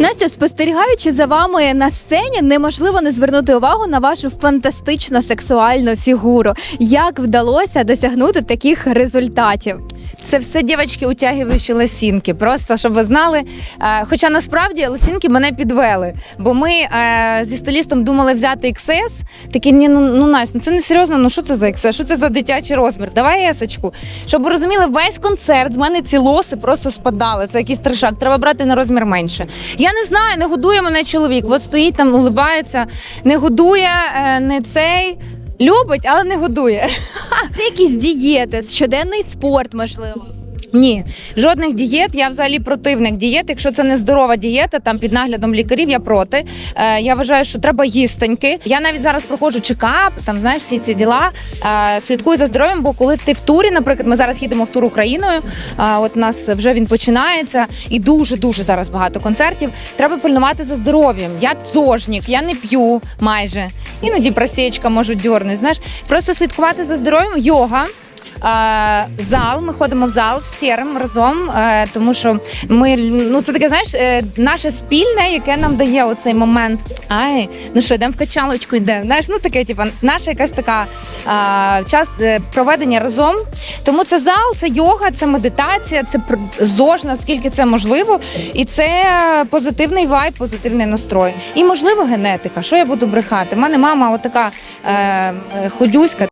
Настя, спостерігаючи за вами на сцені, неможливо не звернути увагу на вашу фантастично сексуальну фігуру. Як вдалося досягнути таких результатів? Це все дівчатки утягуючі лосінки. Просто щоб ви знали. Е, Хоча насправді лосінки мене підвели. Бо ми е, зі стилістом думали взяти XS. Такі, ні, ну, ну Настя, ну це не серйозно, ну що це за XS? Що це за дитячий розмір? Давай есочку. Щоб ви розуміли, весь концерт з мене ці лоси просто спадали. Це якийсь трешак. Треба брати на розмір менше. Я не знаю, не годує мене чоловік. От стоїть там, улибається, не годує, е, не цей. Любить, але не годує. Це якісь дієти, щоденний спорт, можливо. Ні, жодних дієт. Я взагалі противник дієт. Якщо це не здорова дієта, там під наглядом лікарів, я проти. Е, я вважаю, що треба їстоньки. Я навіть зараз проходжу чекап, там знаєш всі ці діла. Е, слідкую за здоров'ям, бо коли ти в турі, наприклад, ми зараз їдемо в тур Україною. А от у нас вже він починається, і дуже дуже зараз багато концертів. Треба пильнувати за здоров'ям. Я зожнік, я не п'ю майже. Іноді просічка можуть дьорнути. Знаєш, просто слідкувати за здоров'ям, йога. Зал, ми ходимо в зал з сірим разом, е, тому що ми ну це таке, знаєш, е, наше спільне, яке нам дає оцей момент. Ай, ну що, йдемо в качалочку, йдемо. Знаєш, ну таке, типу, наша якась така е, час е, проведення разом. Тому це зал, це йога, це медитація, це пр- ЗОЖ, наскільки це можливо, і це позитивний вайб, позитивний настрой. І можливо генетика. Що я буду брехати? У мене мама отака е, е, ходюська.